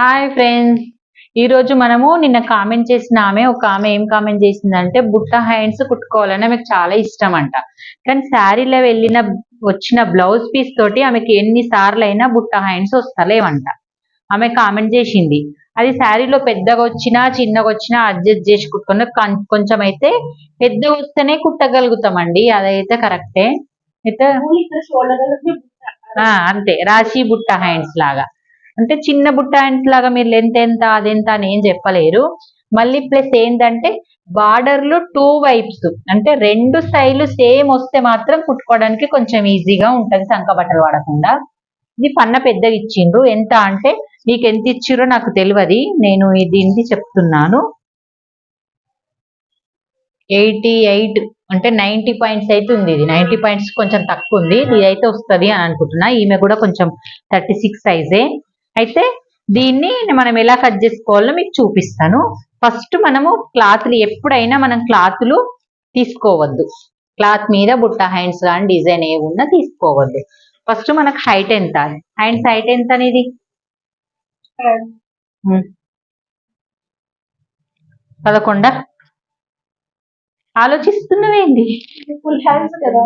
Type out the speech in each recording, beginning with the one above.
Hi friends ఈ రోజు మనము నిన్న కామెంట్ చేసిన ఆమె ఒక ఆమె ఏం కామెంట్ చేసిందంటే బుట్ట హ్యాండ్స్ కుట్టుకోవాలని ఆమెకు చాలా ఇష్టం అంట. కానీ శారీలో వెళ్ళిన వచ్చిన బ్లౌజ్ పీస్ తోటి ఆమెకి ఎన్ని సార్లు అయినా బుట్ట హ్యాండ్స్ వస్తలేవంట. ఆమె కామెంట్ చేసింది. అది శారీలో పెద్దగా వచ్చినా చిన్నగా వచ్చినా అడ్జస్ట్ చేసి కుట్టుకున్న కొంచెం అయితే పెద్దగా వస్తేనే కుట్టగలుగుతామండి. అదైతే కరెక్టే అయితే ఆ, అంతే. రాశి బుట్ట హ్యాండ్స్ లాగా. అంటే చిన్న బుట్ట లాగా మీరు లెంత్ ఎంత అదెంత అని ఏం చెప్పలేరు. మళ్ళీ ప్లస్ ఏంటంటే బార్డర్లు టూ వైప్స్ అంటే రెండు స్టైల్ సేమ్ వస్తే మాత్రం కుట్టుకోవడానికి కొంచెం ఈజీగా ఉంటుంది సంక బట్టలు వాడకుండా. ఇది పన్న పెద్దగా ఇచ్చిండ్రు. ఎంత అంటే నీకు ఎంత ఇచ్చిరో నాకు తెలియదు. నేను దీనికి చెప్తున్నాను. ఎయిటీ ఎయిట్ అంటే నైన్టీ పాయింట్స్ అయితే ఉంది ఇది. నైన్టీ పాయింట్స్ కొంచెం తక్కువ ఉంది. ఇది అయితే వస్తుంది అని అనుకుంటున్నా. ఈమె కూడా కొంచెం థర్టీ సిక్స్ సైజే అయితే దీన్ని మనం ఎలా కట్ చేసుకోవాలో మీకు చూపిస్తాను. ఫస్ట్ మనము క్లాత్లు ఎప్పుడైనా మనం క్లాత్లు తీసుకోవద్దు. క్లాత్ మీద బుట్ట హ్యాండ్స్ కానీ డిజైన్ ఏ ఉన్నా తీసుకోవద్దు. ఫస్ట్ మనకు హైట్ ఎంత? హ్యాండ్స్ హైట్ ఎంత అనేది. పదకొండా? ఆలోచిస్తున్నవేంది? ఫుల్ హ్యాండ్స్ కదా.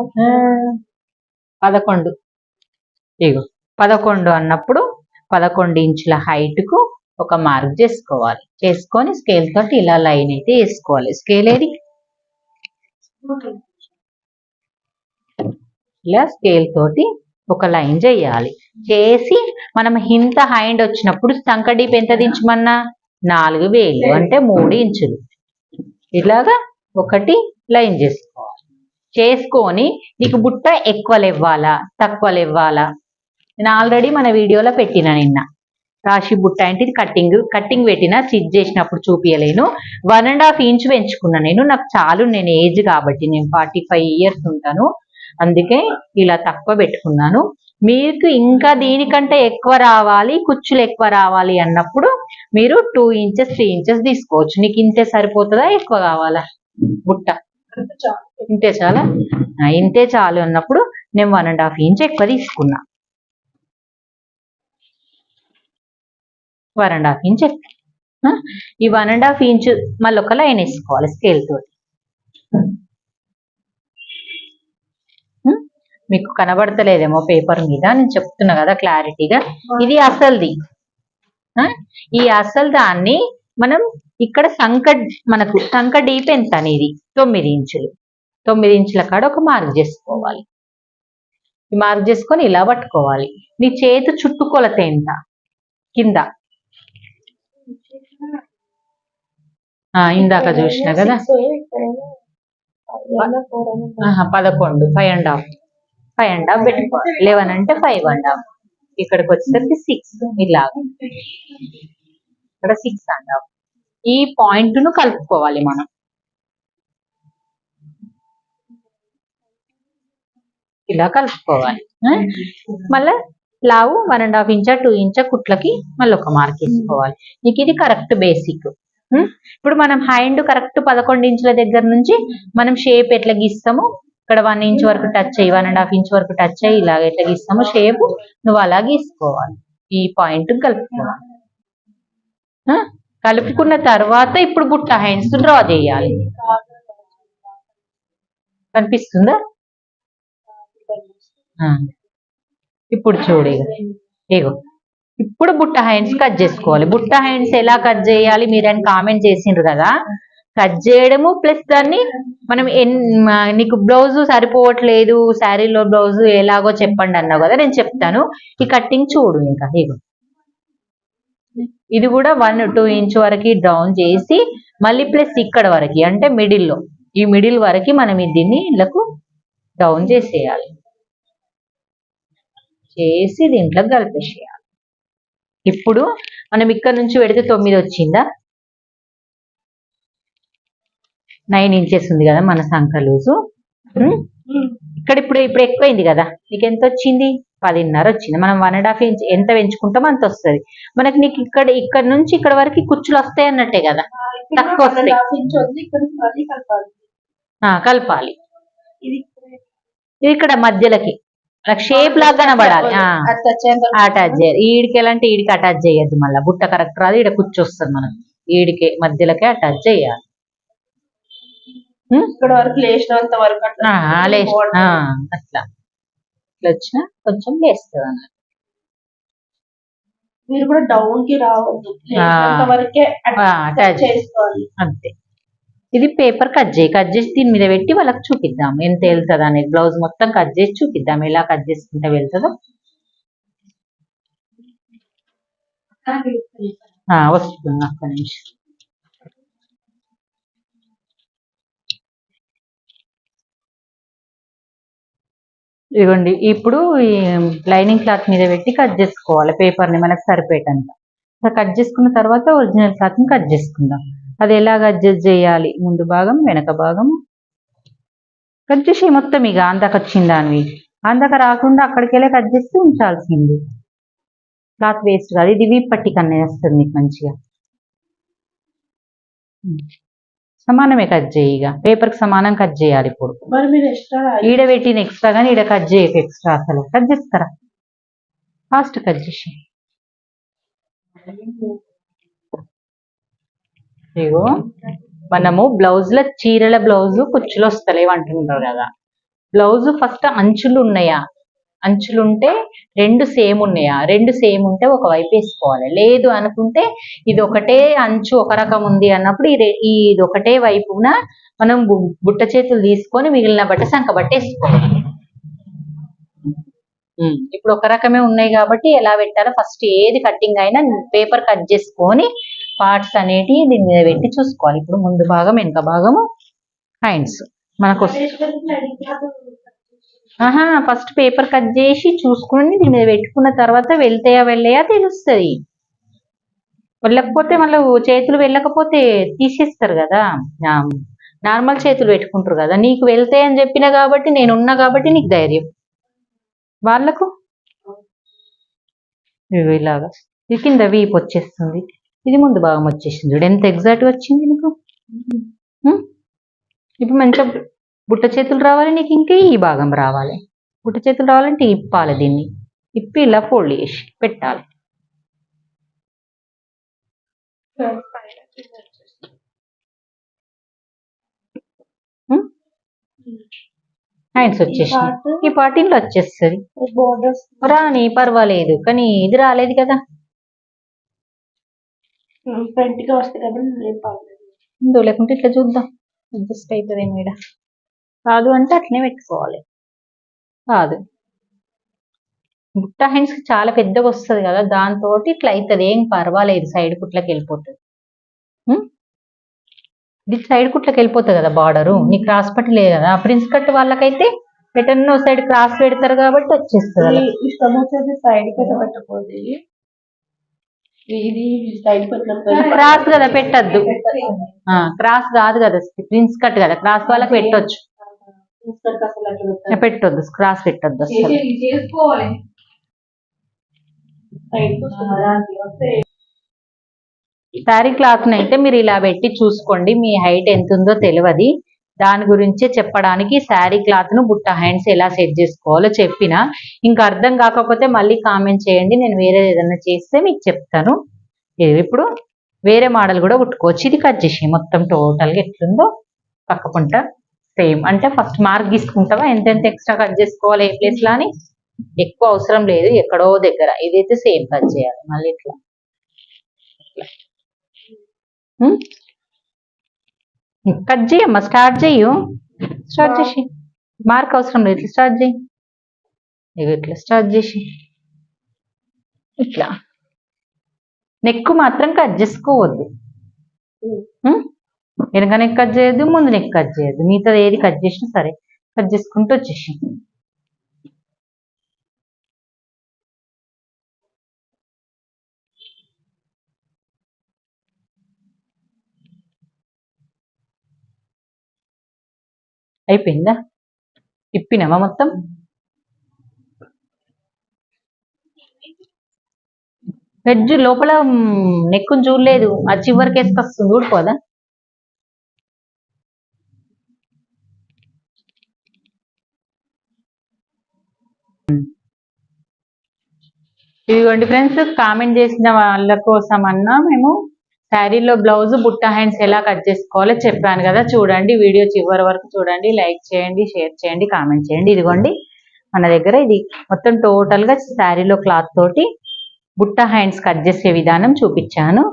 పదకొండు. ఇగో పదకొండు అన్నప్పుడు పదకొండు ఇంచుల హైట్కు కు ఒక మార్క్ చేసుకోవాలి. చేసుకొని స్కేల్ తోటి ఇలా లైన్ అయితే వేసుకోవాలి. స్కేల్ ఏది? ఇలా స్కేల్ తోటి ఒక లైన్ చేయాలి. చేసి మనం ఇంత హైండ్ వచ్చినప్పుడు సంక డీప్ ఎంత దించమన్నా? నాలుగు వేలు అంటే మూడు ఇంచులు. ఇలాగా ఒకటి లైన్ చేసుకోవాలి. చేసుకొని నీకు బుట్ట ఎక్కువ ఇవ్వాలా? తక్కువ ఇవ్వాలా? నేను ఆల్రెడీ మన వీడియోలో పెట్టిన నిన్న. రాశి బుట్ట అంటే ఇది కట్టింగ్ కట్టింగ్ పెట్టిన స్టిచ్ చేసినప్పుడు చూపించలేను వన్ అండ్ హాఫ్ ఇంచ్ పెంచుకున్నా నేను. నాకు చాలు నేను ఏజ్ కాబట్టి నేను ఫార్టీ ఫైవ్ ఇయర్స్ ఉంటాను. అందుకే ఇలా తక్కువ పెట్టుకున్నాను. మీకు ఇంకా దీనికంటే ఎక్కువ రావాలి కుచ్చులు ఎక్కువ రావాలి అన్నప్పుడు మీరు టూ ఇంచెస్ త్రీ ఇంచెస్ తీసుకోవచ్చు. నీకు ఇంతే సరిపోతుందా ఎక్కువ కావాలా? బుట్ట. ఇంతే చాలా? ఇంతే చాలు అన్నప్పుడు నేను వన్ అండ్ హాఫ్ ఇంచ్ ఎక్కువ తీసుకున్నా. వన్ అండ్ హాఫ్ ఇంచ్ ఎక్కువ ఈ వన్ అండ్ హాఫ్ ఇంచ్ మళ్ళీ ఒక లైన్ వేసుకోవాలి స్కేల్ తోటి. మీకు కనబడతలేదేమో పేపర్ మీద నేను చెప్తున్నా కదా క్లారిటీగా ఇది అసలుది. ఈ అసలు దాన్ని మనం ఇక్కడ సంక మనకు సంక డీప్ ఎంత అనేది తొమ్మిది ఇంచులు. తొమ్మిది ఇంచుల కాడ ఒక మార్క్ చేసుకోవాలి. మార్క్ చేసుకొని ఇలా పట్టుకోవాలి. నీ చేతి చుట్టుకొలత ఎంత? కింద ఆ, ఇందాక చూసిన కదా. పదకొండు five and half five and half పెట్టుకోవాలి లెవెన్ అంటే ఫైవ్ అండ్ హాఫ్ ఇక్కడికి వచ్చేసరికి సిక్స్ ఇలా ఇక్కడ సిక్స్ అండ్ హాఫ్ ఈ పాయింట్ను కలుపుకోవాలి మనం. ఇలా కలుపుకోవాలి. మళ్ళా లావు వన్ అండ్ హాఫ్ ఇంచా టూ ఇంచా కుట్లకి మళ్ళీ ఒక మార్క్ వేసుకోవాలి. నీకు ఇది కరెక్ట్ బేసిక్ ఇప్పుడు మనం హైండ్ కరెక్ట్ పదకొండు ఇంచుల దగ్గర నుంచి మనం షేప్ ఎట్లా గీస్తాము? ఇక్కడ వన్ ఇంచ్ వరకు టచ్ అయ్యి వన్ అండ్ హాఫ్ ఇంచ్ వరకు టచ్ అయ్యి ఇలాగ ఎట్లా గీస్తామో? షేప్ నువ్వు అలా గీసుకోవాలి. ఈ పాయింట్ కలుపుకోవాలి? కలుపుకున్న తర్వాత ఇప్పుడు బుట్ట హ్యాండ్స్ డ్రా చేయాలి. కనిపిస్తుందా? ఆ. ఇప్పుడు చూడు ఇగో. ఇప్పుడు బుట్ట హ్యాండ్స్ కట్ చేసుకోవాలి. బుట్ట హ్యాండ్స్ ఎలా కట్ చేయాలి మీరు అని కామెంట్ చేసిండ్రు కదా. కట్ చేయడము ప్లస్ దాన్ని మనం ఎన్ నీకు బ్లౌజ్ సరిపోవట్లేదు శారీలో బ్లౌజ్ ఎలాగో చెప్పండి అన్నావు కదా నేను చెప్తాను. ఈ కట్టింగ్ చూడు ఇంకా ఇగో. ఇది కూడా వన్ టూ ఇంచ్ వరకు డౌన్ చేసి మళ్ళీ ప్లస్ ఇక్కడ వరకు అంటే మిడిల్లో ఈ మిడిల్ వరకు మనం దీన్ని ఇళ్ళకు డౌన్ చేసేయాలి. చేసి దీంట్లో కలిపేసేయాలి. ఇప్పుడు మనం ఇక్కడ నుంచి పెడితే తొమ్మిది వచ్చిందా? నైన్ ఇంచెస్ ఉంది కదా మన సంఖ లూజు? ఇక్కడ ఇప్పుడు ఇప్పుడు ఎక్కువైంది కదా. నీకు ఎంత వచ్చింది? పదిన్నర వచ్చింది. మనం వన్ అండ్ హాఫ్ ఇంచ్ ఎంత పెంచుకుంటామో అంత వస్తుంది. మనకి నీకు ఇక్కడ ఇక్కడ నుంచి ఇక్కడ వరకు కుచ్చులు వస్తాయి అన్నట్టే కదా. తక్కువ వస్తాయి. కలపాలి. ఆ, కలపాలి. ఇది ఇక్కడ మధ్యలకి. షేప్ లాగా కనబడాలి. అటాచ్ చేయాలి. ఈడికి ఎలాంటి ఈడికి అటాచ్ చేయొద్దు మళ్ళీ. బుట్ట కరెక్ట్ రాదు. ఈడ కూర్చొస్తుంది మనకి ఈడికి మధ్యలోకి అటాచ్ చేయాలి? ఇక్కడ వరకు లేచినంత వరకు అట్లా ఇట్లా వచ్చిన కొంచెం లేస్తుంది అన్నమాట. మీరు కూడా డౌన్కి రావద్దు. వరకే అటాచ్. చేసుకోవాలి. అంతే. ఇది పేపర్ కట్ చేయి. కట్ చేసి దీని మీద పెట్టి వాళ్ళకి చూపిద్దాం. ఎంత వెళ్తుంది అనేది. బ్లౌజ్ మొత్తం కట్ చేసి చూపిద్దాం. ఎలా కట్ చేసుకుంటే వెళ్తుందో. ఆ, వస్తుంది. ఒక్క నిమిషం. ఇదిగోండి ఇప్పుడు ఈ లైనింగ్ క్లాత్ మీద పెట్టి కట్ చేసుకోవాలి. పేపర్ని మనకు సరిపోయేటంత. కట్ చేసుకున్న తర్వాత ఒరిజినల్ క్లాత్ని కట్ చేసుకుందాం. అది ఎలాగ అడ్జస్ట్ చేయాలి? ముందు భాగం వెనక భాగం. కట్ చేసి మొత్తం ఇక అందాక వచ్చిన దానివి. అందాక రాకుండా అక్కడికి వెళ్ళి కట్ చేసి ఉంచాల్సింది. క్లాత్ వేస్ట్ కాదు. ఇది వీప్ పట్టి కన్నా వస్తుంది నీకు మంచిగా. సమానమే కట్ చేయి ఇక. పేపర్కి సమానం కట్ చేయాలి ఇప్పుడు. ఈడ పెట్టిన ఎక్స్ట్రా కానీ ఈడ కట్ చేయక ఎక్స్ట్రా అసలు. కట్ చేస్తారా? ఫాస్ట్ కట్ చేసి ఇగో మనము బ్లౌజ్లో చీరల బ్లౌజ్ కుచ్చులు వస్తలేవు అంటున్నారు కదా. బ్లౌజ్ ఫస్ట్ అంచులు ఉన్నాయా అంచులు ఉంటే రెండు సేమ్ ఉన్నాయా? రెండు సేమ్ ఉంటే ఒక వైపు వేసుకోవాలి. లేదు అనుకుంటే ఇది ఒకటే అంచు ఒక రకం ఉంది అన్నప్పుడు ఈ ఇది ఒకటే వైపున మనం బుట్ట చేతులు తీసుకొని మిగిలిన బట్ట సంక బట్ట వేసుకోవాలి. ఇప్పుడు ఒక రకమే ఉన్నాయి కాబట్టి ఎలా పెట్టాలో ఫస్ట్ ఏది కట్టింగ్ అయినా పేపర్ కట్ చేసుకొని పార్ట్స్ అనేటివి దీని మీద పెట్టి చూసుకోవాలి. ఇప్పుడు ముందు భాగం వెనక భాగము హ్యాండ్స్ మనకు ఆహా ఫస్ట్ పేపర్ కట్ చేసి చూసుకుని దీని మీద పెట్టుకున్న తర్వాత వెళ్తాయా వెళ్ళాయా తెలుస్తుంది. వెళ్ళకపోతే మళ్ళీ చేతులు వెళ్ళకపోతే తీసేస్తారు కదా. నార్మల్ చేతులు పెట్టుకుంటారు కదా. నీకు వెళ్తాయి అని చెప్పిన కాబట్టి నేను ఉన్నా కాబట్టి నీకు ధైర్యం. వాళ్ళకు? ఇలాగా. ఇది కింద వీపు వచ్చేస్తుంది. ఇది ముందు భాగం వచ్చేసింది. చూడు ఎంత ఎగ్జాక్ట్ వచ్చింది నీకు? ఇప్పుడు మంచిగా బుట్ట చేతులు రావాలి నీకు ఇంకా ఈ భాగం రావాలి. బుట్ట చేతులు రావాలంటే ఇప్పాలి దీన్ని. ఇప్పి ఇలా ఫోల్డ్ చేసి పెట్టాలి. హ్యాండ్స్ వచ్చేసి ఈ పార్టీలో వచ్చేస్తుంది. రాని పర్వాలేదు. కానీ ఇది రాలేదు కదా. ఫ్రంట్గా వస్తాయి కాబట్టి నేను పర్లేదు. ఉందో లేకుంటే ఇట్లా చూద్దాం. అడ్జస్ట్ అవుతుంది మేడ కాదు అంటే అట్లనే పెట్టుకోవాలి. కాదు. బుట్ట హ్యాండ్స్ చాలా పెద్దగా వస్తుంది కదా దాంతో ఇట్లా అవుతుంది ఏం పర్వాలేదు సైడ్ కుట్లకి వెళ్ళిపోతుంది? ఇది సైడ్ కుట్లకి వెళ్ళిపోతుంది కదా బార్డరు నీ క్రాస్ పట్టి లేదు కదా. ప్రిన్స్ కట్ వాళ్ళకైతే ఎటన్నో సైడ్ క్రాస్ పెడతారు కాబట్టి వచ్చేస్తుంది ఇష్టం వచ్చేసి సైడ్కి అయితే పెట్టకూడదు. ఇది ఇది క్రాస్ కదా పెట్టద్దు. క్రాస్ కాదు కదా ప్రిన్స్ కట్ కదా క్రాస్ వాళ్ళకి పెట్టొచ్చు. పెట్టొద్దు. క్రాస్ పెట్టొద్దు శారీ క్లాత్ అయితే మీరు ఇలా పెట్టి చూసుకోండి మీ హైట్ ఎంత ఉందో తెలియదు దాని గురించే చెప్పడానికి శారీ క్లాత్ను బుట్ట హ్యాండ్స్ ఎలా సెట్ చేసుకోవాలో చెప్పిన. ఇంకా అర్థం కాకపోతే మళ్ళీ కామెంట్ చేయండి. నేను వేరే ఏదైనా చేస్తే మీకు చెప్తాను. ఇప్పుడు వేరే మోడల్ కూడా కుట్టుకోవచ్చు. ఇది కట్ చేసి మొత్తం టోటల్గా ఎట్లుందో పక్కకుంటా. సేమ్. అంటే ఫస్ట్ మార్క్ తీసుకుంటావా? ఎంతెంత ఎక్స్ట్రా కట్ చేసుకోవాలి ఏ ప్లేస్ అని? ఎక్కువ అవసరం లేదు. ఎక్కడో దగ్గర. ఇదైతే సేమ్ కట్ చేయాలి. మళ్ళీ ఇట్లా. కట్ చేయమ్మా స్టార్ట్ చెయ్యు. స్టార్ట్ చేసి. మార్క్ అవసరం లేదు ఇట్లా స్టార్ట్ చేయి ఇక ఇట్లా స్టార్ట్ చేసి. ఇట్లా. నెక్ మాత్రం కట్ చేసుకోవద్దు? వెనక నెక్ కట్ చేయొద్దు ముందు నెక్ కట్ చేయొద్దు. మిగతాది ఏది కట్ చేసినా సరే కట్ చేసుకుంటూ వచ్చేసి అయిపోయిందా? ఇప్పినామా మొత్తం? వెజ్ లోపల నెక్కును చూడలేదు. ఆ చివరికి వేసుకొస్తుంది. చూడిపోదా ఇదిగోండి ఫ్రెండ్స్ కామెంట్ చేసిన వాళ్ళ కోసం అన్నా మేము శారీలో బ్లౌజ్ బుట్ట హ్యాండ్స్ ఎలా కట్ చేసుకోవాలో చెప్పాను కదా. చూడండి వీడియో చివరి వరకు చూడండి. లైక్ చేయండి షేర్ చేయండి కామెంట్ చేయండి. ఇదిగోండి మన దగ్గర ఇది మొత్తం టోటల్గా శారీలో క్లాత్ తోటి బుట్ట హ్యాండ్స్ కట్ చేసే విధానం చూపించాను.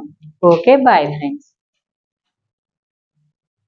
Okay bye friends